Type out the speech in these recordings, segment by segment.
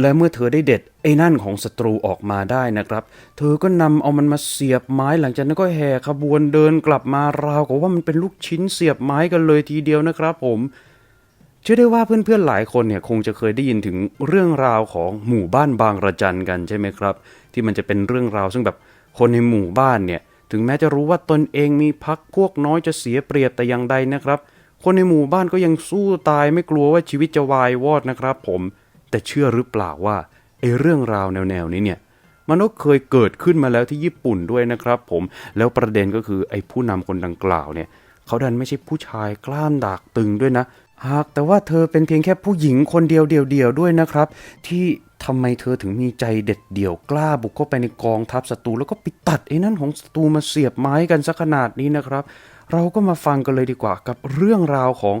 และเมื่อเธอได้เด็ดไอ้นั่นของศัตรูออกมาได้นะครับ เธอก็นำเอามันมาเสียบไม้หลังจากนั้นก็แห่ขบวนเดินกลับมาราวกับว่ามันเป็นลูกชิ้นเสียบไม้กันเลยทีเดียวนะครับผมเชื่อได้ว่าเพื่อนๆหลายคนเนี่ยคงจะเคยได้ยินถึงเรื่องราวของหมู่บ้านบางระจันกันใช่ไหมครับ ที่มันจะเป็นเรื่องราวซึ่งแบบคนในหมู่บ้านเนี่ยถึงแม้จะรู้ว่าตนเองมีพักพวกน้อยจะเสียเปรียบแต่อย่างใดนะครับ คนในหมู่บ้านก็ยังสู้ตายไม่กลัวว่าชีวิตจะวายวอดนะครับ ผม แต่เชื่อหรือเปล่าว่าไอ้เรื่องราวแนวๆนี้เนี่ยมันก็เคยเกิดขึ้นมาแล้วที่ญี่ปุ่นด้วยนะครับ ผมแล้วประเด็นก็คือไอ้ผู้นำคนดังกล่าวเนี่ยเขาดันไม่ใช่ผู้ชายกล้ามดากตึงด้วยนะ หากแต่ว่าเธอเป็นเพียงแค่ผู้หญิงคนเดียวเดียวๆด้วยนะครับ ที่ทำไมเธอถึงมีใจเด็ดเดี่ยวกล้าบุกเข้าไปในกองทัพศัตรูแล้วก็ไปตัดไอ้นั่นของศัตรูมาเสียบไม้กันซะขนาดนี้นะครับ เราก็มาฟังกันเลยดีกว่ากับเรื่องราวของ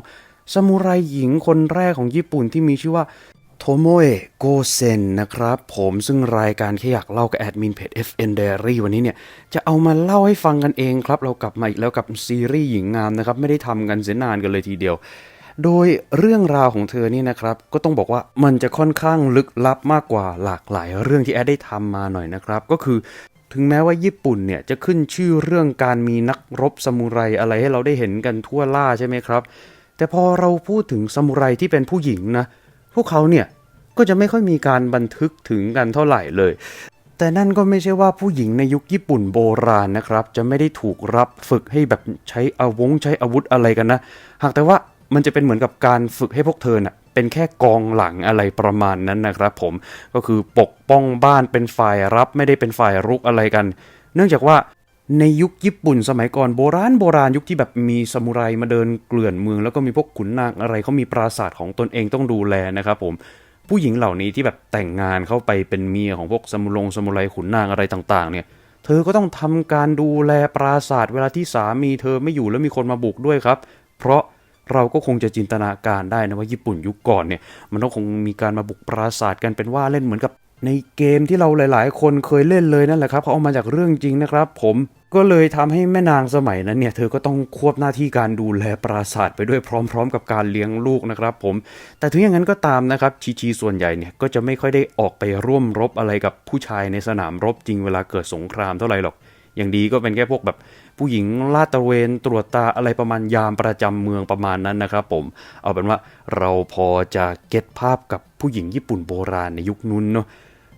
ซามูไรหญิงคนแรกของญี่ปุ่นที่มีชื่อว่า โทโมเอะโกเซนนะครับ ผมซึ่งรายการแค่อยากเล่ากับแอดมินเพจ FN Diary วันนี้เนี่ย จะเอามาเล่าให้ฟังกันเองครับ เรากลับมาอีกแล้วกับซีรีส์หญิงงามนะครับ ไม่ได้ทำกันเสียนานกันเลยทีเดียว โดยเรื่องราวของเธอนี่นะครับ ก็ต้องบอกว่ามันจะค่อนข้างลึกลับมากกว่าหลากหลายเรื่องที่แอดได้ทำมาหน่อยนะครับ ก็คือถึงแม้ว่าญี่ปุ่นเนี่ยจะขึ้นชื่อเรื่องการมีนักรบซามูไรอะไรให้เราได้เห็นกันทั่วล่าใช่ไหมครับ แต่พอเราพูดถึงซามูไรที่เป็นผู้หญิงนะ พวกเขาเนี่ย ก็จะไม่ค่อยมีการบันทึกถึงกันเท่าไหร่เลย แต่นั่นก็ไม่ใช่ว่าผู้หญิงในยุคญี่ปุ่นโบราณนะครับ จะไม่ได้ถูกรับฝึกให้แบบใช้อาวงใช้อาวุธอะไรกันนะ หากแต่ว่ามันจะเป็นเหมือนกับการฝึกให้พวกเธอน่ะเป็นแค่กองหลังอะไรประมาณนั้นนะครับผมก็คือปกป้องบ้านเป็นฝ่ายรับไม่ได้เป็นฝ่ายรุกอะไรกัน เนื่องจากว่าในยุคญี่ปุ่นสมัยก่อนโบราณโบราณยุคที่แบบมีซามูไรมาเดินเกลื่อนเมือง แล้วก็มีพวกขุนนางอะไรเขามีปราสาทของตนเองต้องดูแลนะครับผม ผู้หญิงเหล่านี้ที่แบบแต่งงานเข้าไปเป็นเมียของพวกสมุลงสมุไรขุนนางอะไรต่างๆ เนี่ย เธอก็ต้องทำการดูแลปราสาทเวลาที่สามีเธอไม่อยู่แล้วมีคนมาบุกด้วยครับ เพราะเราก็คงจะจินตนาการได้นะว่าญี่ปุ่นยุคก่อนเนี่ย มันก็คงมีการมาบุกปราสาทกันเป็นว่าเล่นเหมือนกับในเกมที่เราหลาย ๆ คนเคยเล่นเลยนั่นแหละครับเขาเอามาจากเรื่องจริงนะครับ ผม ก็เลยทำให้แม่นางสมัยนั้นเนี่ยเธอก็ต้องควบหน้าที่การดูแลปราสาทไปด้วยพร้อม ๆ กับการเลี้ยงลูกนะครับผม แต่ถึงอย่างนั้นก็ตามนะครับชีชีส่วนใหญ่เนี่ยก็จะไม่ค่อยได้ออกไปร่วมรบอะไรกับผู้ชายในสนามรบจริงเวลาเกิดสงครามเท่าไหร่หรอก อย่างดีก็เป็นแค่พวกแบบผู้หญิงลาดตระเวนตรวจตาอะไรประมาณยามประจำเมืองประมาณนั้นนะครับผม เอาเป็นว่าเราพอจะเก็ตภาพกับผู้หญิงญี่ปุ่นโบราณในยุคนู้นเนาะ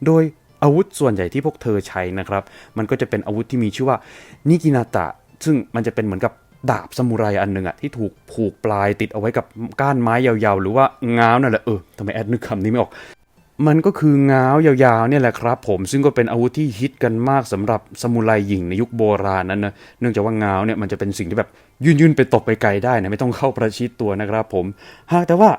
โดย อาวุธส่วนใหญ่ที่พวกเธอใช้นะครับ มันก็จะเป็นอาวุธที่มีชื่อว่านิกินาตะ ซึ่งมันจะเป็นเหมือนกับดาบซามูไรอันหนึ่งอะที่ถูกผูกปลายติดเอาไว้กับก้านไม้ยาวๆ หรือว่าง้าวนั่นแหละเออทำไมแอดนึกคำนี้ไม่ออก มันก็คือง้าวยาวๆเนี่ยแหละครับ ผมซึ่งก็เป็นอาวุธที่ฮิตกันมากสำหรับซามูไรหญิงในยุคโบราณนั้นนะเนื่องจากว่าง้าวเนี่ยมันจะเป็นสิ่งที่แบบยื่นๆไปตบไปไกลได้นะไม่ต้องเข้าประชิดตัวนะครับผม หากแต่ว่า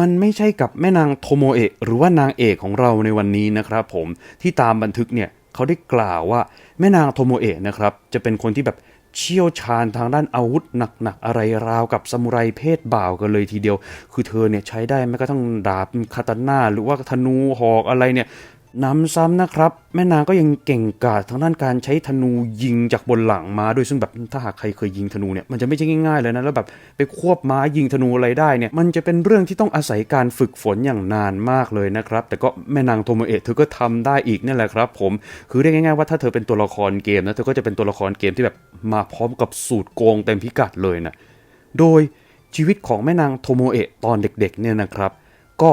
มันไม่ใช่กับแม่นางโทโมเอะหรือว่านางเอกของเราในวันนี้นะครับผมที่ตามบันทึกเนี่ยเขาได้กล่าวว่าแม่นางโทโมเอะนะครับจะเป็นคนที่แบบเชี่ยวชาญทางด้านอาวุธหนักๆอะไรราวกับซามูไรเพศบ่าวกันเลยทีเดียว คือเธอเนี่ยใช้ได้แม้กระทั่งดาบคาตาน่าหรือว่าธนูหอกอะไรเนี่ย น้ำซ้ำนะครับ แม่นางก็ยังเก่งกาจทางด้านการใช้ธนูยิงจากบนหลังม้าด้วยซึ่งแบบถ้าหากใครเคยยิงธนูเนี่ยมันจะไม่ใช่ง่ายๆเลยนะแล้วแบบไปควบม้ายิงธนูอะไรได้เนี่ยมันจะเป็นเรื่องที่ต้องอาศัยการฝึกฝนอย่างนานมากเลยนะครับ แต่ก็แม่นางโทโมเอะเธอก็ทำได้อีกนี่แหละครับ ผมคือเรียกง่ายๆว่าถ้าเธอเป็นตัวละครเกมนะเธอก็จะเป็นตัวละครเกมที่แบบมาพร้อมกับสูตรโกงเต็มพิกัดเลยนะโดยชีวิตของแม่นางโทโมเอะตอนเด็กๆเนี่ยนะครับ ก็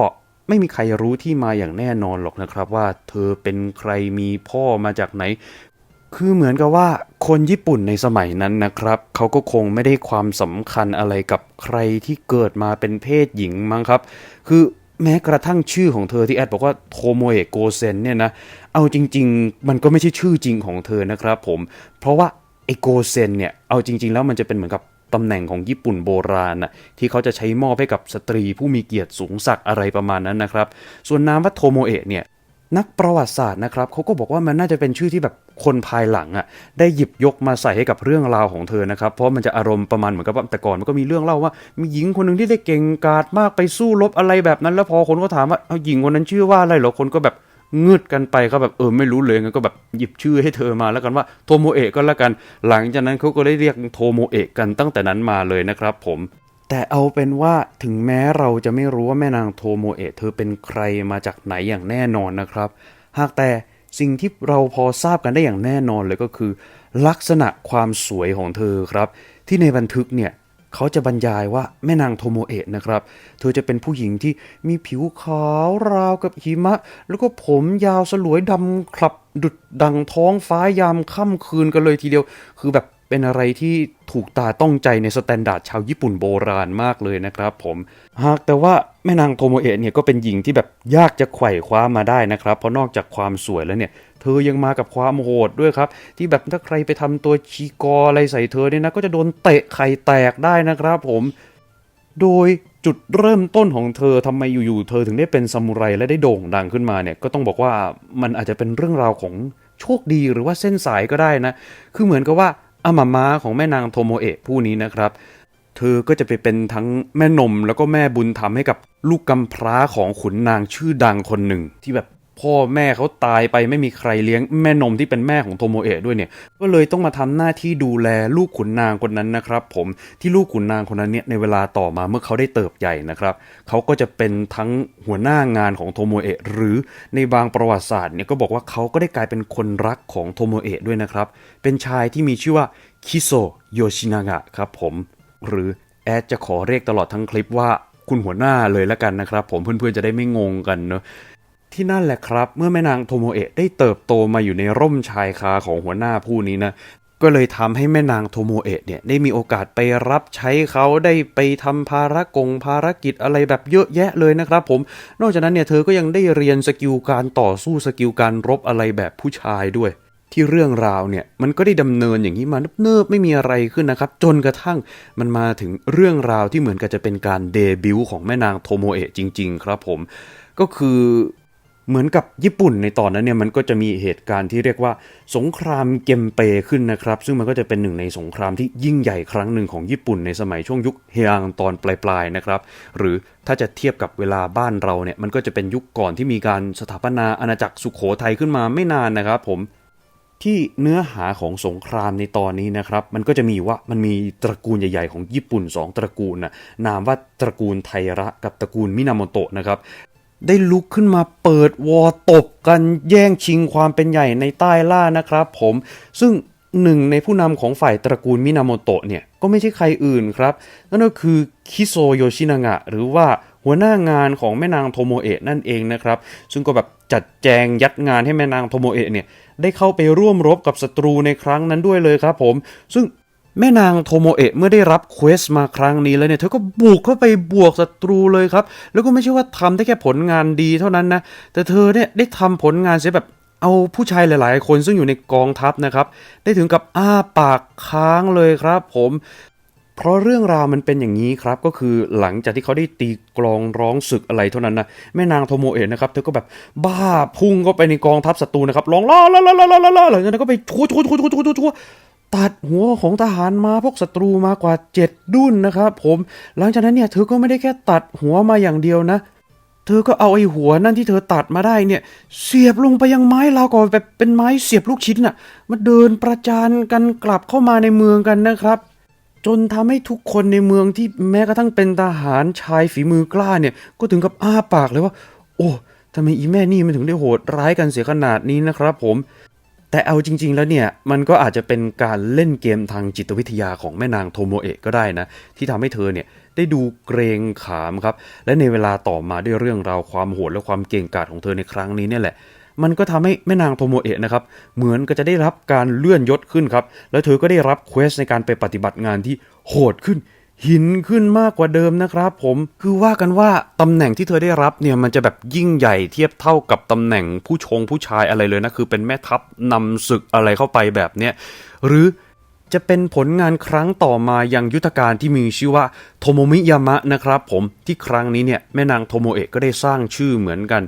ไม่มีใครรู้ที่มาอย่างแน่นอนหรอกนะครับ ว่าเธอเป็นใครมีพ่อมาจากไหน คือเหมือนกับว่าคนญี่ปุ่นในสมัยนั้นนะครับ เขาก็คงไม่ได้ความสำคัญอะไรกับใครที่เกิดมาเป็นเพศหญิงมั้งครับ คือแม้กระทั่งชื่อของเธอที่แอดบอกว่าโทโมเอะโกเซนเนี่ยนะ เอาจริง ๆ มันก็ไม่ใช่ชื่อจริงของเธอนะครับผม เพราะว่าไอโกเซนเนี่ย เอาจริง ๆ แล้วมันจะเป็นเหมือนกับ ตำแหน่งของญี่ปุ่นโบราณน่ะที่เขาจะใช้มอบให้กับสตรีผู้มีเกียรติสูงศักดิ์อะไรประมาณนั้นนะครับ ส่วนนามว่าโทโมเอะเนี่ยนักประวัติศาสตร์นะครับเขาก็บอกว่ามันน่าจะเป็นชื่อที่แบบคนภายหลังอะได้หยิบยกมาใส่ให้กับเรื่องราวของเธอนะครับเพราะมันจะอารมณ์ประมาณเหมือนกับว่าแต่ก่อนมันก็มีเรื่องเล่าว่า มีหญิงคนหนึ่งที่ได้เก่งกาจมากไปสู้รบอะไรแบบนั้น แล้วพอคนก็ถามว่าเอาหญิงคนนั้นชื่อว่าอะไรเหรอคนก็แบบ งืดกันไปก็แบบเออไม่รู้เลยงั้นก็แบบหยิบชื่อให้เธอมาแล้วกันว่าโทโมเอะก็แล้วกัน หลังจากนั้นเขาก็ได้เรียกโทโมเอะกันตั้งแต่นั้นมาเลยนะครับผมแต่เอาเป็นว่าถึงแม้เราจะไม่รู้ว่าแม่นางโทโมเอะเธอเป็นใครมาจากไหนอย่างแน่นอนนะครับ หากแต่สิ่งที่เราพอทราบกันได้อย่างแน่นอนเลยก็คือ ลักษณะความสวยของเธอครับ ที่ในบันทึกเนี่ย เขาจะบรรยายว่าแม่นางโทโมเอะนะครับ เธอจะเป็นผู้หญิงที่มีผิวขาวราวกับหิมะ แล้วก็ผมยาวสลวยดำคลับดุดดังท้องฟ้ายามค่ำคืนกันเลยทีเดียว คือแบบ เป็นอะไรที่ถูกตาต้องใจในสแตนดาร์ดชาวญี่ปุ่นโบราณมากเลยนะครับผม หากแต่ว่าแม่นางโทโมเอะเนี่ยก็เป็นหญิงที่แบบยากจะไขว่คว้ามาได้นะครับ เพราะนอกจากความสวยแล้วเนี่ย เธอยังมากับความโหดด้วยครับ ที่แบบถ้าใครไปทำตัวชีกออะไรใส่เธอเนี่ยนะก็จะโดนเตะไข่แตกได้นะครับผม โดยจุดเริ่มต้นของเธอทำไมอยู่ๆเธอถึงได้เป็นซามูไรและได้โด่งดังขึ้นมาเนี่ยก็ต้องบอกว่ามันอาจจะเป็นเรื่องราวของโชคดีหรือว่าเส้นสายก็ได้นะ คือเหมือนกับว่า อามาม้าของแม่นางโทโมเอะผู้นี้นะครับ เธอก็จะไปเป็นทั้งแม่นมแล้วก็แม่บุญธรรมให้กับลูกกำพร้าของขุนนางชื่อดังคนหนึ่ง ที่แบบ พ่อแม่เขาตายไปไม่มีใครเลี้ยงแม่นมที่เป็นแม่ของโทโมเอะด้วยเนี่ย ก็เลยต้องมาทำหน้าที่ดูแลลูกขุนนางคนนั้นนะครับผมที่ลูกขุนนางคนนั้นเนี่ยในเวลาต่อมาเมื่อเขาได้เติบใหญ่นะครับเขาก็จะเป็นทั้งหัวหน้างานของโทโมเอะหรือในบางประวัติศาสตร์เนี่ยก็บอกว่าเขาก็ได้กลายเป็นคนรักของโทโมเอะด้วยนะครับ เป็นชายที่มีชื่อว่าคิโซโยชินางะครับผมหรือแอดจะขอเรียกตลอดทั้งคลิปว่าคุณหัวหน้าเลยละกันนะครับ ผมเพื่อนๆจะได้ไม่งงกันเนอะ ที่นั่นแหละครับ เมื่อแม่นางโทโมเอะได้เติบโตมาอยู่ในร่มชายคาของหัวหน้าผู้นี้นะก็เลยทำให้แม่นางโทโมเอะเนี่ยได้มีโอกาสไปรับใช้เขาได้ไปทำภารกงภารกิจอะไรแบบเยอะแยะเลยนะครับผม นอกจากนั้นเนี่ยเธอก็ยังได้เรียนสกิลการต่อสู้สกิลการรบอะไรแบบผู้ชายด้วย ที่เรื่องราวเนี่ยมันก็ได้ดำเนินอย่างนี้มาเนิบๆไม่มีอะไรขึ้นนะครับ จนกระทั่งมันมาถึงเรื่องราวที่เหมือนกับจะเป็นการเดบิวต์ของแม่นางโทโมเอะจริง ๆ ครับผม ก็คือ เหมือนกับญี่ปุ่นในตอนนั้นเนี่ยมันก็จะมีเหตุการณ์ที่เรียกว่า สงครามเกมเปขึ้นนะครับ ซึ่งมันก็จะเป็นหนึ่งในสงครามที่ยิ่งใหญ่ครั้งหนึ่งของญี่ปุ่นในสมัยช่วงยุคเฮียงตอนปลายๆนะครับ หรือถ้าจะเทียบกับเวลาบ้านเราเนี่ยมันก็จะเป็นยุคก่อนที่มีการสถาปนาอาณาจักรสุขโขทัยขึ้นมาไม่นานนะครับผมที่เนื้อหาของสงครามในตอนนี้นะครับ มันก็จะมีว่ามันมีตระกูลใหญ่ ๆ ของญี่ปุ่น 2 ตระกูลนะนามว่าตระกูลไทระกับตระกูลมินามโตะนะครับ ได้ลุกขึ้นมาเปิดวอร์ตบกันแย่งชิงความเป็นใหญ่ในใต้ล่านะครับผมซึ่งหนึ่งในผู้นำของฝ่ายตระกูลมินาโมโตะเนี่ย ก็ไม่ใช่ใครอื่นครับ นั่นก็คือคิโซโยชินางะหรือว่าหัวหน้างานของแม่นางโทโมเอะนั่นเองนะครับ ซึ่งก็แบบจัดแจงยัดงานให้แม่นางโทโมเอะเนี่ย ได้เข้าไปร่วมรบกับศัตรูในครั้งนั้นด้วยเลยครับผม ซึ่ง แม่นางโทโมเอะเมื่อได้รับเควสมาครั้งนี้แล้วเนี่ย เธอก็บุกเข้าไปบวกศัตรูเลยครับ แล้วก็ไม่ใช่ว่าทำได้แค่ผลงานดีเท่านั้นนะ แต่เธอเนี่ยได้ทำผลงานเสียแบบเอาผู้ชายหลาย ๆ คนซึ่งอยู่ในกองทัพนะครับ ได้ถึงกับอ้าปากค้างเลยครับผมเพราะเรื่องราวมันเป็นอย่างนี้ครับก็คือหลังจากที่เขาได้ตีกลองร้องศึกอะไรเท่านั้นนะแม่นางโทโมเอะนะครับเธอก็แบบบ้าพุ่งเข้าไปในกองทัพศัตรูนะครับร้องล่าล่าล่าล่าล่าล่าหลังจากนั้นก็ไปชัวชัวชัวชัวชัวชัวชัว ตัดหัวของทหารมาพวกศัตรูมากว่าเจ็ดดุนนะครับผม หลังจากนั้นเนี่ยเธอก็ไม่ได้แค่ตัดหัวมาอย่างเดียวนะ เธอก็เอาไอ้หัวนั่นที่เธอตัดมาได้เนี่ย เสียบลงไปยังไม้ราวก่อนแบบเป็นไม้เสียบลูกชิ้นน่ะมาเดินประจานกันกลับเข้ามาในเมืองกันนะครับ จนทำให้ทุกคนในเมืองที่แม้กระทั่งเป็นทหารชายฝีมือกล้าเนี่ย ก็ถึงกับอ้าปากเลยว่า โอ้ทำไมอีแม่นี่มันถึงได้โหดร้ายกันเสียขนาดนี้นะครับผม แต่เอาจริง ๆ แล้วเนี่ย มันก็อาจจะเป็นการเล่นเกมทางจิตวิทยาของแม่นางโทโมเอะก็ได้นะ ที่ทำให้เธอเนี่ยได้ดูเกรงขามครับ และในเวลาต่อมาด้วยเรื่องราวความโหดและความเก่งกาจของเธอในครั้งนี้เนี่ยแหละ มันก็ทำให้แม่นางโทโมเอะนะครับเหมือนก็จะได้รับการเลื่อนยศขึ้นครับ แล้วเธอก็ได้รับเควสในการไปปฏิบัติงานที่โหดขึ้น หินขึ้นมากกว่าเดิมนะครับผมคือว่ากันว่าตำแหน่งที่เธอได้รับเนี่ยมันจะแบบยิ่งใหญ่เทียบเท่ากับตำแหน่งผู้ชงผู้ชายอะไรเลยนะคือเป็นแม่ทัพนำศึกอะไรเข้าไปแบบเนี้ยหรือจะเป็นผลงานครั้งต่อมายังยุทธการที่มีชื่อว่าโทโมมิยามะนะครับผมที่ครั้งนี้เนี่ยแม่นางโทโมเอะก็ได้สร้างชื่อเหมือนกัน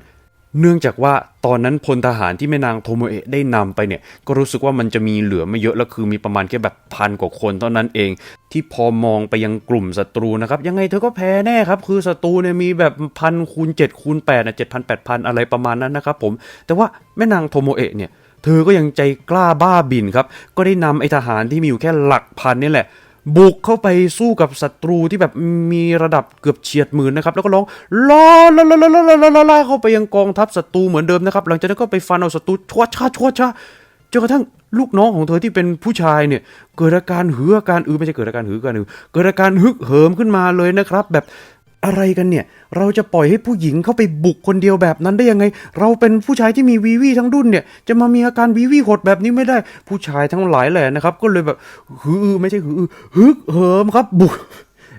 เนื่องจากว่าตอนนั้นพลทหารที่แม่นางโทโมเอะได้นำไปเนี่ย ก็รู้สึกว่ามันจะมีเหลือไม่เยอะแล้วคือมีประมาณแค่แบบพันกว่าคนเท่านั้นเอง ที่พอมองไปยังกลุ่มศัตรูนะครับ ยังไงเธอก็แพ้แน่ครับ คือศัตรูเนี่ยมีแบบพันคูณ7คูณ8นะเจ็ดพันแปดพันอะไรประมาณนั้นนะครับผมแต่ว่าแม่นางโทโมเอะเนี่ยเธอก็ยังใจกล้าบ้าบินครับ ก็ได้นำไอทหารที่มีอยู่แค่หลักพันนี่แหละ บุกเข้าไปสู้กับศัตรูที่แบบมีระดับเกือบเฉียดหมื่นนะครับแล้วก็ร้องล่อล่อล่อล่อล่อล่อล่อเข้าไปยังกองทัพศัตรูเหมือนเดิมนะครับหลังจากนั้นก็ไปฟันเอาศัตรูชวชาชวชาจนกระทั่งลูกน้องของเธอที่เป็นผู้ชายเนี่ย เกิดอาการหืออาการอือไม่ใช่เกิดอาการหืออาการอือเกิดอาการฮึกเหิมขึ้นมาเลยนะครับ แบบ อะไรกันเนี่ย เราจะปล่อยให้ผู้หญิงเข้าไปบุกคนเดียวแบบนั้นได้ยังไง เราเป็นผู้ชายที่มีวีวีทั้งดุนเนี่ย จะมามีอาการวีวีหดแบบนี้ไม่ได้ ผู้ชายทั้งหลายแหละนะครับ ก็เลยแบบหือไม่ใช่หือฮึกเหิมครับ บุก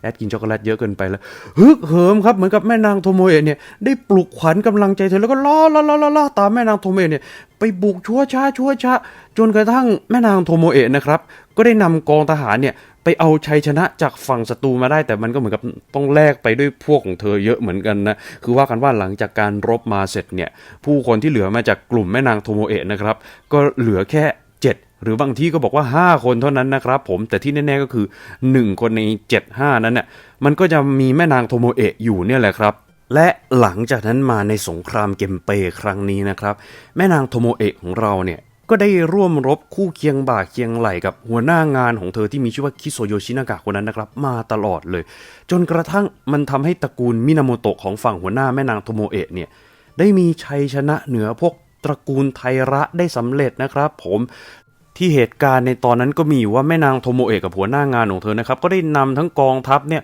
แอดกินช็อกโกแลตเยอะเกินไปแล้วฮึกเหิมครับเหมือนกับแม่นางโทโมเอะเนี่ยได้ปลุกขวัญกำลังใจเธอแล้วก็ล่อล่อล่อล่อตามแม่นางโทโมเอะเนี่ยไปบุกชั่วช้าชั่วช้าจนกระทั่งแม่นางโทโมเอะนะครับก็ได้นำกองทหารเนี่ย ไปเอาชัยชนะจากฝั่งศัตรูมาได้ แต่มันก็เหมือนกับต้องแลกไปด้วยพวกของเธอเยอะเหมือนกันนะคือว่ากันว่าหลังจากการรบมาเสร็จเนี่ยผู้คนที่เหลือมาจากกลุ่มแม่นางโทโมเอะนะครับ ก็เหลือแค่ 7หรือบางที่ก็บอกว่า 5 คนเท่านั้นนะครับผมแต่ที่แน่ ๆก็คือ 1 คนใน 7 5 นั้นเนี่ยมันก็จะมีแม่นางโทโมเอะอยู่เนี่ยแหละครับ และหลังจากนั้นมาในสงครามเกมเปครั้งนี้นะครับ แม่นางโทโมเอะของเราเนี่ย ก็ได้ร่วมรบคู่เคียงบ่าเคียงไหลกับหัวหน้างานของเธอที่มีชื่อว่าคิโซโยชินากะคนนั้นนะครับ มาตลอดเลย จนกระทั่งมันทำให้ตระกูลมินาโมโตะของฝั่งหัวหน้าแม่นางโทโมเอะเนี่ยได้มีชัยชนะเหนือพวกตระกูลไทระได้สำเร็จนะครับ ผมที่เหตุการณ์ในตอนนั้นก็มีอยู่ว่าแม่นางโทโมเอะกับหัวหน้างานของเธอนะครับ ก็ได้นำทั้งกองทัพเนี่ย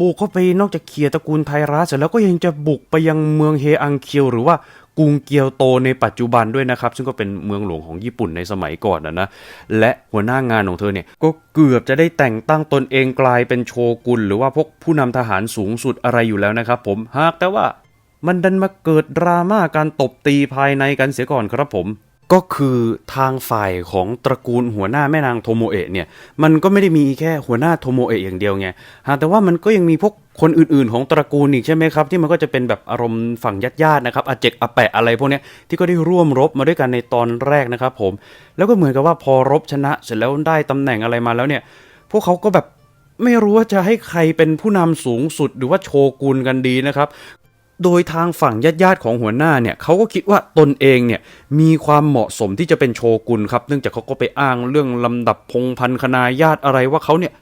บุกเข้าไปนอกจากเคลียตระกูลไทระเสร็จแล้วก็ยังจะบุกไปยังเมืองเฮอังเคียวหรือว่า กรุงเกียวโตในปัจจุบันด้วยนะครับ ซึ่งก็เป็นเมืองหลวงของญี่ปุ่นในสมัยก่อนนะนะและหัวหน้างานของเธอเนี่ยก็เกือบจะได้แต่งตั้งตนเองกลายเป็นโชกุนหรือว่าพวกผู้นำทหารสูงสุดอะไรอยู่แล้วนะครับ ผมหากแต่ว่ามันดันมาเกิดดราม่าการตบตีภายในกันเสียก่อนครับผม ก็คือทางฝ่ายของตระกูลหัวหน้าแม่นางโทโมเอะเนี่ย มันก็ไม่ได้มีแค่หัวหน้าโทโมเอะอย่างเดียวไงหากแต่ว่ามันก็ยังมีพวกคนอื่นๆ ของตระกูลอีกใช่ไหมครับ ที่มันก็จะเป็นแบบอารมณ์ฝั่งญาติๆนะครับอาเจกอาแปะอะไรพวกนี้ที่ก็ได้ร่วมรบมาด้วยกันในตอนแรกนะครับผม แล้วก็เหมือนกับว่าพอรบชนะเสร็จแล้วได้ตำแหน่งอะไรมาแล้วเนี่ย พวกเขาก็แบบไม่รู้ว่าจะให้ใครเป็นผู้นำสูงสุดหรือว่าโชกุนกันดีนะครับ โดยทางฝั่งญาติๆของหัวหน้าเนี่ยเขาก็คิดว่าตนเองเนี่ยมีความเหมาะสมที่จะเป็นโชกุนครับ เนื่องจากเขาก็ไปอ้างเรื่องลำดับพงพันคณาญาติอะไรว่าเขาเนี่ย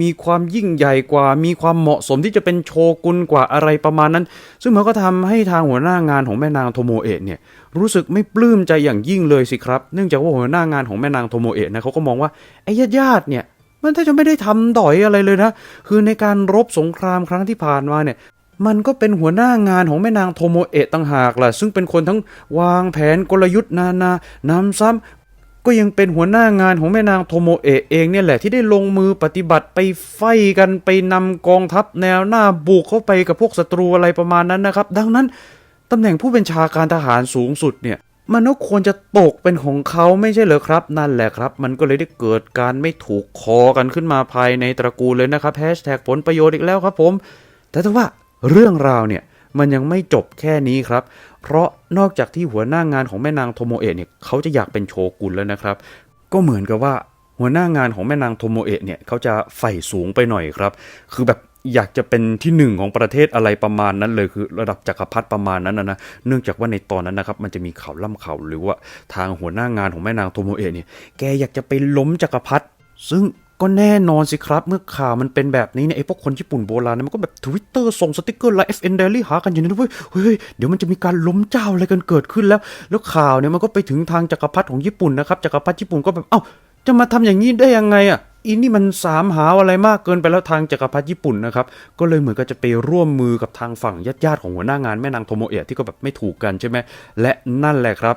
มีความยิ่งใหญ่กว่า มีความเหมาะสมที่จะเป็นโชกุนกว่าอะไรประมาณนั้น ซึ่งมันก็ทำให้ทางหัวหน้างานของแม่นางโทโมเอะเนี่ยรู้สึกไม่ปลื้มใจอย่างยิ่งเลยสิครับ เนื่องจากว่าหัวหน้างานของแม่นางโทโมเอะนะเขาก็มองว่าไอ้ญาติๆเนี่ยมันถ้าจะไม่ได้ทำดอยอะไรเลยนะ คือในการรบสงครามครั้งที่ผ่านมาเนี่ย มันก็เป็นหัวหน้างานของแม่นางโทโมเอะต่างหากล่ะ ซึ่งเป็นคนทั้งวางแผนกลยุทธ์นานานำซ้ำก็ยังเป็นหัวหน้างานของแม่นางโทโมเอะเองเนี่ยแหละที่ได้ลงมือปฏิบัติไปไฟกันไปนำกองทัพแนวหน้าบุกเข้าไปกับพวกศัตรูอะไรประมาณนั้นนะครับ ดังนั้นตำแหน่งผู้บัญชาการทหารสูงสุดเนี่ยมันก็ควรจะตกเป็นของเขาไม่ใช่เหรอครับ นั่นแหละครับ มันก็เลยได้เกิดการไม่ถูกคอกันขึ้นมาภายในตระกูลเลยนะครับแฮชแท็กผลประโยชน์อีกแล้วครับผม แต่ถ้าว่า เรื่องราวเนี่ยมันยังไม่จบแค่นี้ครับ เพราะนอกจากที่หัวหน้างานของแม่นางโทโมเอะเนี่ยเขาจะอยากเป็นโชกุนแล้วนะครับ ก็เหมือนกับว่าหัวหน้างานของแม่นางโทโมเอะเนี่ยเขาจะใฝ่สูงไปหน่อยครับ คือแบบอยากจะเป็นที่หนึ่งของประเทศอะไรประมาณนั้นเลยคือระดับจักรพรรดิประมาณนั้นนะนะเนื่องจากว่าในตอนนั้นนะครับมันจะมีข่าวล่ำข่าวหรือว่าทางหัวหน้างานของแม่นางโทโมเอะเนี่ยแกอยากจะไปล้มจักรพรรดิซึ่ง ก็แน่นอนสิครับ เมื่อข่าวมันเป็นแบบนี้เนี่ยไอ้พวกคนญี่ปุ่นโบราณเนี่ยมันก็แบบทวิตเตอร์ส่งสติกเกอร์ไลฟ์ FN Daily หากันอยู่นะเว้ยเฮ้ยเดี๋ยวมันจะมีการล้มเจ้าอะไรกันเกิดขึ้นแล้ว แล้วข่าวเนี่ยมันก็ไปถึงทางจักรพรรดิของญี่ปุ่นนะครับจักรพรรดิญี่ปุ่นก็แบบเอ้าจะมาทำอย่างนี้ได้ยังไงอะอีนี่มันสามหาวอะไรมากเกินไปแล้วทางจักรพรรดิญี่ปุ่นนะครับ ก็เลยเหมือนกับจะไปร่วมมือกับทางฝั่งญาติๆของหัวหน้างานแม่นางโทโมเอะที่ก็แบบไม่ถูกกันใช่ไหมและนั่นแหละครับ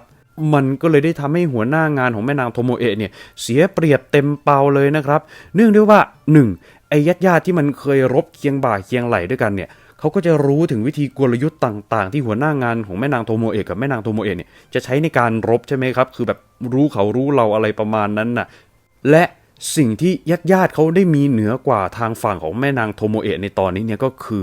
มันก็เลยได้ทำให้หัวหน้างานของแม่นางโทโมเอะเนี่ยเสียเปรียบเต็มเปาเลยนะครับ เนื่องด้วยว่า 1. ไอ้ญาติญาติที่มันเคยรบเคียงบ่าเคียงไหลด้วยกันเนี่ยเขาก็จะรู้ถึงวิธีกลยุทธ์ต่าง ๆ ที่หัวหน้างานของแม่นางโทโมเอะกับแม่นางโทโมเอะเนี่ยจะใช้ในการรบใช่ไหมครับ คือแบบรู้เขารู้เราอะไรประมาณนั้นน่ะ และสิ่งที่ญาติญาติเขาได้มีเหนือกว่าทางฝั่งของแม่นางโทโมเอะในตอนนี้เนี่ยก็คือ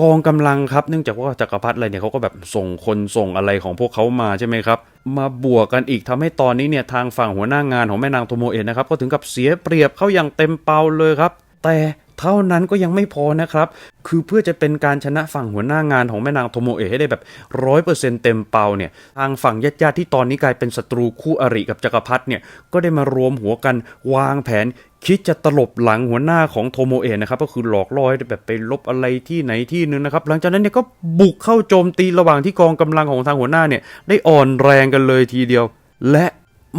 กองกำลังครับเนื่องจากว่าจักรพรรดิอะไรเนี่ยเขาก็แบบส่งคนส่งอะไรของพวกเขามาใช่ไหมครับ มาบวกกันอีกทำให้ตอนนี้เนี่ยทางฝั่งหัวหน้างานของแม่นางโทโมเอะนะครับก็ถึงกับเสียเปรียบเขาอย่างเต็มเปาเลยครับ แต่เท่านั้นก็ยังไม่พอนะครับ คือเพื่อจะเป็นการชนะฝั่งหัวหน้างานของแม่นางโทโมเอะให้ได้แบบร้อยเปอร์เซ็นต์เต็มเปาเนี่ย ทางฝั่งญาติๆที่ตอนนี้กลายเป็นศัตรูคู่อริกับจักรพรรดิเนี่ย ก็ได้มารวมหัวกันวางแผน คิดจะตลบหลังหัวหน้าของโทโมเอะนะครับก็คือหลอกล่อให้แบบไปลบอะไรที่ไหนที่นึงนะครับ หลังจากนั้นเนี่ยก็บุกเข้าโจมตีระหว่างที่กองกำลังของทางหัวหน้าเนี่ยได้อ่อนแรงกันเลยทีเดียว และ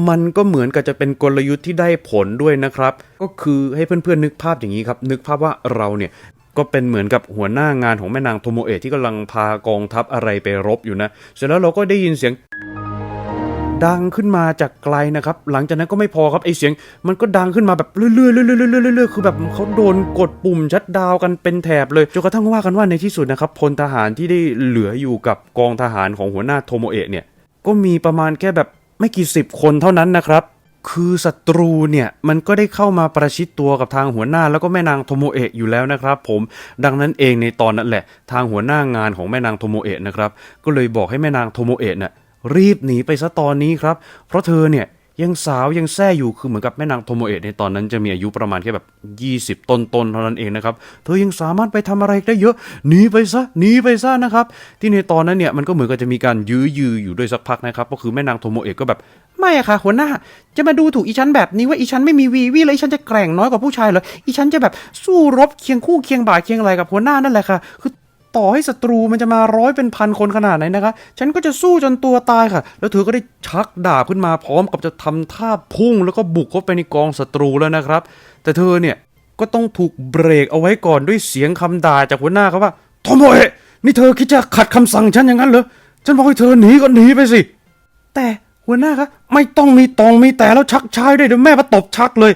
มันก็เหมือนกับจะเป็นกลยุทธ์ที่ได้ผลด้วยนะครับ ก็คือให้เพื่อนๆนึกภาพอย่างนี้ครับ นึกภาพว่าเราเนี่ยก็เป็นเหมือนกับหัวหน้างานของแม่นางโทโมเอะที่กำลังพากองทัพอะไรไปรบอยู่นะ เสร็จแล้วเราก็ได้ยินเสียง ดังขึ้นมาจากไกลนะครับ หลังจากนั้นก็ไม่พอครับไอเสียง มันก็ดังขึ้นมาแบบเรื่อยๆเรื่อยๆเรื่อยๆเรื่อยๆคือแบบเขาโดนกดปุ่มชัดดาวกันเป็นแถบเลยจนกระทั่งว่ากันว่าในที่สุดนะครับพลทหารที่ได้เหลืออยู่กับกองทหารของหัวหน้าโทโมเอะเนี่ยก็มีประมาณแค่แบบไม่กี่สิบคนเท่านั้นนะครับคือศัตรูเนี่ยมันก็ได้เข้ามาประชิดตัวกับทางหัวหน้าแล้วก็แม่นางโทโมเอะอยู่แล้วนะครับผมดังนั้นเองในตอนนั้นแหละ ทางหัวหน้างานของแม่นางโทโมเอะนะครับก็เลยบอกให้แม่นางโทโมเอะน่ะ รีบหนีไปซะตอนนี้ครับ เพราะเธอเนี่ยยังสาวยังแซ่อยู่คือเหมือนกับแม่นางโทโมเอะในตอนนั้นจะมีอายุประมาณแค่แบบ 20 ต้นๆเท่านั้นเองนะครับ เธอยังสามารถไปทำอะไรได้เยอะหนีไปซะหนีไปซะนะครับ ที่ในตอนนั้นเนี่ยมันก็เหมือนกับจะมีการยื้อยืออยู่ด้วยสักพักนะครับ ก็คือแม่นางโทโมเอะก็แบบไม่อะค่ะหัวหน้า จะมาดูถูกอีฉันแบบนี้ว่าอีฉันไม่มีวีวีแล้วอีฉันจะแกร่งน้อยกว่าผู้ชายเหรออีฉันจะแบบสู้รบเคียงคู่เคียงบ่าเคียงไหลกับหัวหน้านั่นแหละค่ะคือ ต่อให้ศัตรูมันจะมาร้อยเป็นพันคนขนาดไหนนะคะ ฉันก็จะสู้จนตัวตายค่ะ แล้วเธอก็ได้ชักดาบขึ้นมาพร้อมกับจะทำท่าพุ่ง แล้วก็บุกเข้าไปในกองศัตรูแล้วนะครับ แต่เธอเนี่ยก็ต้องถูกเบรกเอาไว้ก่อนด้วยเสียงคำด่าจากหัวหน้าครับว่าโทโมเอะนี่เธอคิดจะขัดคำสั่งฉันอย่างนั้นเหรอ ฉันบอกให้เธอหนีก็หนีไปสิ แต่หัวหน้าครับไม่ต้องมีตองมีแต่แล้วชักชายด้วยเดี๋ยวแม่มาตบชักเลย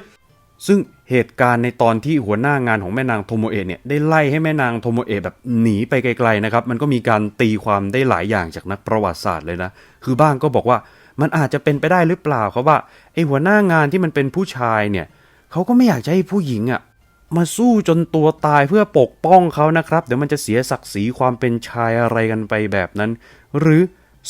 ซึ่ง เหตุการณ์ในตอนที่หัวหน้างานของแม่นางโทโมเอะเนี่ยได้ไล่ให้แม่นางโทโมเอะแบบหนีไปไกลๆนะครับ มันก็มีการตีความได้หลายอย่างจากนักประวัติศาสตร์เลยนะ คือบ้างก็บอกว่ามันอาจจะเป็นไปได้หรือเปล่าครับว่าไอหัวหน้างานที่มันเป็นผู้ชายเนี่ยเขาก็ไม่อยากจะให้ผู้หญิงอะ่ะมาสู้จนตัวตายเพื่อปกป้องเขานะครับ เดี๋ยวมันจะเสียศักดิ์ศรีความเป็นชายอะไรกันไปแบบนั้น หรือ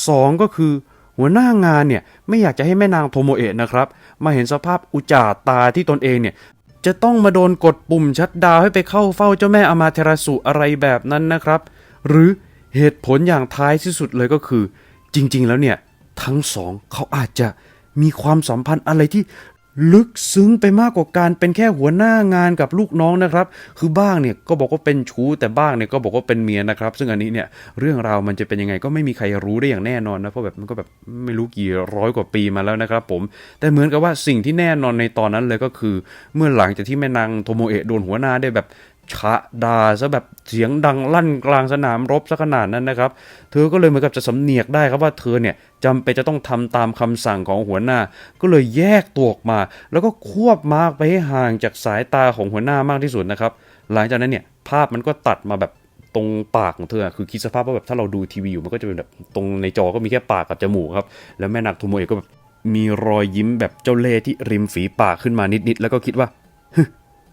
สองก็คือหัวหน้างานเนี่ยไม่อยากจะให้แม่นางโทโมเอะนะครับ มาเห็นสภาพอุจจาตาที่ตนเองเนี่ย จะต้องมาโดนกดปุ่มชัดดาวให้ไปเข้าเฝ้าเจ้าแม่อมาเทราสุอะไรแบบนั้นนะครับ หรือเหตุผลอย่างท้ายที่สุดเลยก็คือ จริง ๆ แล้วเนี่ย ทั้งสองเขาอาจจะมีความสัมพันธ์อะไรที่ ลึกซึ้งไปมากกว่าการเป็นแค่หัวหน้างานกับลูกน้องนะครับ คือบ้างเนี่ยก็บอกว่าเป็นชู้แต่บ้างเนี่ยก็บอกว่าเป็นเมียนะครับ ซึ่งอันนี้เนี่ยเรื่องราวมันจะเป็นยังไงก็ไม่มีใครรู้ได้อย่างแน่นอนนะเพราะแบบมันก็แบบไม่รู้กี่ร้อยกว่าปีมาแล้วนะครับ ผม แต่เหมือนกับว่าสิ่งที่แน่นอนในตอนนั้นเลยก็คือ เมื่อหลังจากที่แม่นางโทโมเอะโดนหัวหน้าได้แบบ ชะดาซะแบบเสียงดังลั่นกลางสนามรบซะขนาดนั้นนะครับ เธอก็เลยเหมือนกับจะสำเนียกได้ครับว่าเธอเนี่ยจำเป็นจะต้องทำตามคำสั่งของหัวหน้า ก็เลยแยกตัวออกมา แล้วก็ควบมากไปให้ห่างจากสายตาของหัวหน้ามากที่สุดนะครับ หลังจากนั้นเนี่ยภาพมันก็ตัดมาแบบตรงปากของเธอคือคิดสภาพว่าแบบถ้าเราดูทีวีอยู่มันก็จะเป็นแบบตรงในจอก็มีแค่ปากกับจมูกครับ แล้วแม่นักโทโมเอะก็แบบมีรอยยิ้มแบบเจ้าเล่ห์ที่ริมฝีปากขึ้นมานิดๆแล้วก็คิดว่า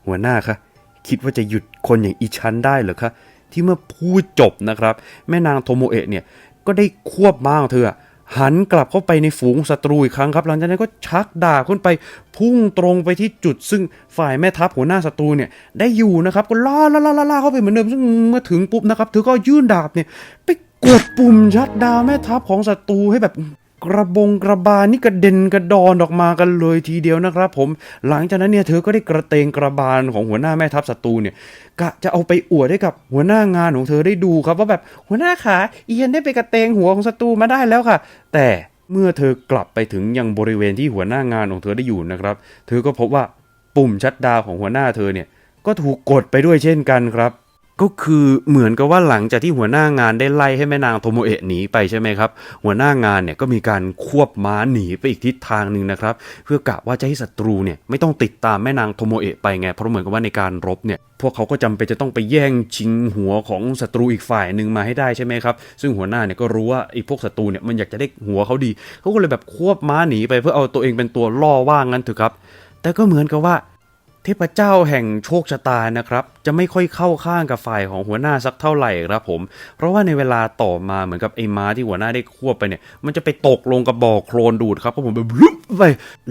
หัวหน้าคะ คิดว่าจะหยุดคนอย่างอีชันได้เหรอคะ ที่เมื่อพูดจบนะครับ แม่นางโทโมเอะเนี่ย ก็ได้ควบม้าของเธอหันกลับเข้าไปในฝูงศัตรูอีกครั้งครับ หลังจากนั้นก็ชักดาบขึ้นไปพุ่งตรงไปที่จุด ซึ่งฝ่ายแม่ทัพหัวหน้าศัตรูเนี่ยได้อยู่นะครับก็ล่าล่าล่าล่าเข้าไปเหมือนเดิมซึ่งเมื่อถึงปุ๊บนะครับเธอก็ยื่นดาบเนี่ยไปกดปุ่มชัดดาวแม่ทัพของศัตรูให้แบบ กระบงกระบาลนี่กระเด็นกระดอนออกมากันเลยทีเดียวนะครับ ผมหลังจากนั้นเนี่ยเธอก็ได้กระเตงกระบาลของหัวหน้าแม่ทัพศัตรูเนี่ยกะจะเอาไปอวดให้กับหัวหน้างานของเธอได้ดูครับ ว่าแบบหัวหน้าขาเอียนได้ไปกระเตงหัวของศัตรูมาได้แล้วค่ะ แต่เมื่อเธอกลับไปถึงยังบริเวณที่หัวหน้างานของเธอได้อยู่นะครับ เธอก็พบว่าปุ่มชัดดาวของหัวหน้าเธอเนี่ยก็ถูกกดไปด้วยเช่นกันครับ ก็คือเหมือนกับว่าหลังจากที่หัวหน้างานได้ไล่ให้แม่นางโทโมเอะหนีไปใช่ไหมครับ หัวหน้างานเนี่ยก็มีการควบม้าหนีไปอีกทิศทางหนึ่งนะครับ เพื่อกะว่าจะให้ศัตรูเนี่ยไม่ต้องติดตามแม่นางโทโมเอะไปไงเพราะเหมือนกับว่าในการรบเนี่ยพวกเขาก็จำเป็นจะต้องไปแย่งชิงหัวของศัตรูอีกฝ่ายหนึ่งมาให้ได้ใช่ไหมครับ ซึ่งหัวหน้าเนี่ยก็รู้ว่าไอ้พวกศัตรูเนี่ยมันอยากจะได้หัวเขาดีเขาก็เลยแบบควบม้าหนีไปเพื่อเอาตัวเองเป็นตัวล่อว่างั้นเถอะครับ แต่ก็เหมือนกับว่า ทพเจ้าแห่งโชคชะตานะครับ จะไม่ค่อยเข้าข้างกับฝ่ายของหัวหน้าสักเท่าไหร่ครับผม เพราะว่าในเวลาต่อมาเหมือนกับไอ้ม้าที่หัวหน้าได้ควบไปเนี่ย มันจะไปตกลงกับบ่อโคลนดูดครับเพราะผมแบบลุบไป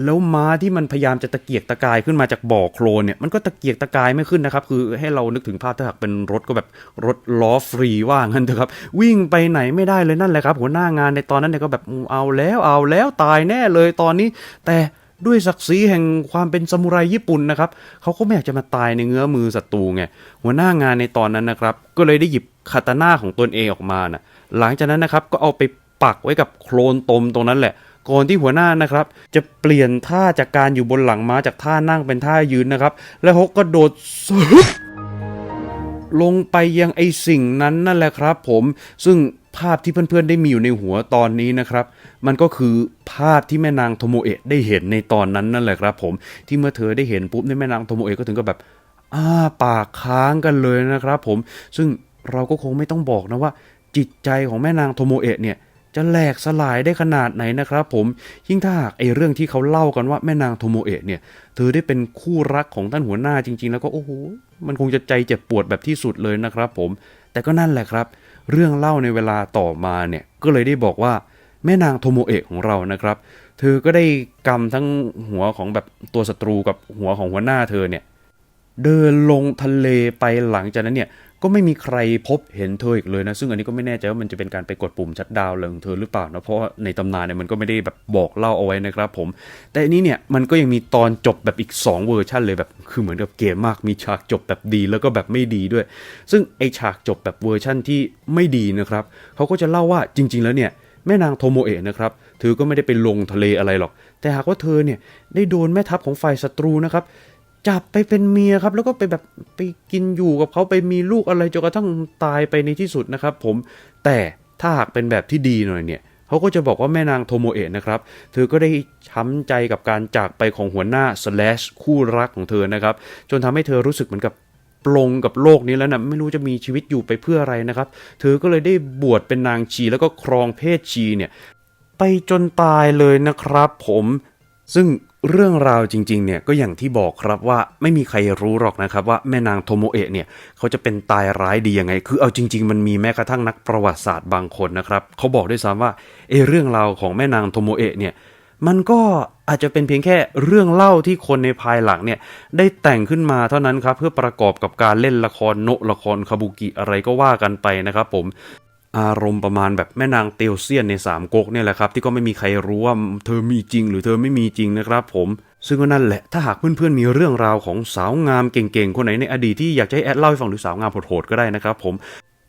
แล้วม้าที่มันพยายามจะตะเกียกตะกายขึ้นมาจากบ่อโคลนเนี่ยมันก็ตะเกียกตะกายไม่ขึ้นนะครับ คือให้เรานึกถึงภาพถ้าหากเป็นรถก็แบบรถล้อฟรีว่างั้นเถอะครับวิ่งไปไหนไม่ได้เลยนั่นแหละครับ หัวหน้างานในตอนนั้นเนี่ยก็แบบเอาแล้วเอาแล้วตายแน่เลยตอนนี้ แต่ ด้วยศักดิ์ศรีแห่งความเป็นซามูไรญี่ปุ่นนะครับเขาก็ไม่อยากจะมาตายในเงื้อมือศัตรูไงหัวหน้างานในตอนนั้นนะครับ ก็เลยได้หยิบคาตาน่าของตนเองออกมานะหลังจากนั้นนะครับก็เอาไปปักไว้กับโคลนตมตรงนั้นแหละ ก่อนที่หัวหน้านะครับ จะเปลี่ยนท่าจากการอยู่บนหลังม้าจากท่านั่งเป็นท่ายืนนะครับ แล้วเขาก็โดดลงไปยังไอสิ่งนั้นนั่นแหละครับ ผมซึ่ง ภาพที่เพื่อนๆได้มีอยู่ในหัวตอนนี้นะครับ มันก็คือภาพที่แม่นางโทโมเอะได้เห็นในตอนนั้นนั่นแหละครับ ผมที่เมื่อเธอได้เห็นปุ๊บในยแม่นางโทโมเอะก็ถึงกับแบบอ้าปากค้างกันเลยนะครับ ผมซึ่งเราก็คงไม่ต้องบอกนะว่า จิตใจของแม่นางโทโมเอะเนี่ยจะแหลกสลายได้ขนาดไหนนะครับ ผมยิ่งถ้าหากไอเรื่องที่เขาเล่ากันว่าแม่นางโทโมเอะเนี่ยเธอได้เป็นคู่รักของท่านหัวหน้าจริง ๆ แล้วก็โอ้โหมันคงจะใจเจ็บปวดแบบที่สุดเลยนะครับ ผม แต่ก็นั่นแหละครับ เรื่องเล่าในเวลาต่อมาเนี่ยก็เลยได้บอกว่าแม่นางโทโมเอะของเรานะครับ เธอก็ได้กำทั้งหัวของแบบตัวศัตรูกับหัวของหัวหน้าเธอเนี่ย เดินลงทะเลไปหลังจากนั้นเนี่ยก็ไม่มีใครพบเห็นเธออีกเลยนะ ซึ่งอันนี้ก็ไม่แน่ใจว่ามันจะเป็นการไปกดปุ่มชัดดาวน์เลยของเธอหรือเปล่านะเพราะว่าในตำนานเนี่ยมันก็ไม่ได้แบบบอกเล่าเอาไว้นะครับผม แต่อันนี้เนี่ยมันก็ยังมีตอนจบแบบอีก 2 เวอร์ชันเลยแบบคือเหมือนกับเกมมากมีฉากจบแบบดีแล้วก็แบบไม่ดีด้วย ซึ่งไอฉากจบแบบเวอร์ชั่นที่ไม่ดีนะครับเขาก็จะเล่าว่าจริง ๆ แล้วเนี่ยแม่นางโทโมเอะนะครับเธอก็ไม่ได้ไปลงทะเลอะไรหรอก แต่หากว่าเธอเนี่ยได้โดนแม่ทัพของฝ่ายศัตรูนะครับ จับไปเป็นเมียครับ แล้วก็ไปแบบไปกินอยู่กับเขาไปมีลูกอะไรจนกระทั่งตายไปในที่สุดนะครับ ผมแต่ถ้าหากเป็นแบบที่ดีหน่อยเนี่ยเขาก็จะบอกว่าแม่นางโทโมเอะนะครับ เธอก็ได้ช้ำใจกับการจากไปของหัวหน้า slash คู่รักของเธอนะครับ จนทำให้เธอรู้สึกเหมือนกับปลงกับโลกนี้แล้วนะไม่รู้จะมีชีวิตอยู่ไปเพื่ออะไรนะครับ เธอก็เลยได้บวชเป็นนางชีแล้วก็ครองเพศชีเนี่ยไปจนตายเลยนะครับ ผมซึ่ง เรื่องราวจริงๆเนี่ยก็อย่างที่บอกครับว่าไม่มีใครรู้หรอกนะครับว่าแม่นางโทโมเอะเนี่ยเขาจะเป็นตายร้ายดียังไง คือเอาจริง ๆ มันมีแม้กระทั่งนักประวัติศาสตร์บางคนนะครับเขาบอกด้วยซ้ำว่าเออเรื่องราวของแม่นางโทโมเอะเนี่ยมันก็อาจจะเป็นเพียงแค่เรื่องเล่าที่คนในภายหลังเนี่ยได้แต่งขึ้นมาเท่านั้นครับเพื่อประกอบกับการเล่นละครโนละครคาบุกิอะไรก็ว่ากันไปนะครับผม อารมณ์ประมาณแบบแม่นางเตียวเซียนในสามก๊กเนี่ยแหละครับที่ก็ไม่มีใครรู้ว่าเธอมีจริง หรือเธอไม่มีจริงนะครับผมซึ่งก็นั่นแหละถ้าหากเพื่อนๆมีเรื่องราวของสาวงามเก่งๆ คนไหนในอดีตที่อยากจะให้แอดเล่าให้ฟังหรือสาวงามโหดๆก็ได้นะครับผม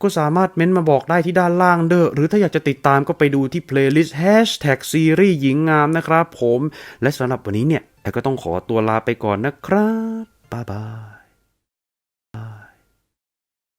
ก็สามารถเม้นต์มาบอกได้ที่ด้านล่างเด้อหรือถ้าอยากจะติดตามก็ไปดูที่เพลย์ลิสต์แฮชแท็กซีรีส์หญิงงามนะครับผม และสำหรับวันนี้เนี่ยแอดก็ต้องขอตัวลาไปก่อนนะครับบ๊ายบาย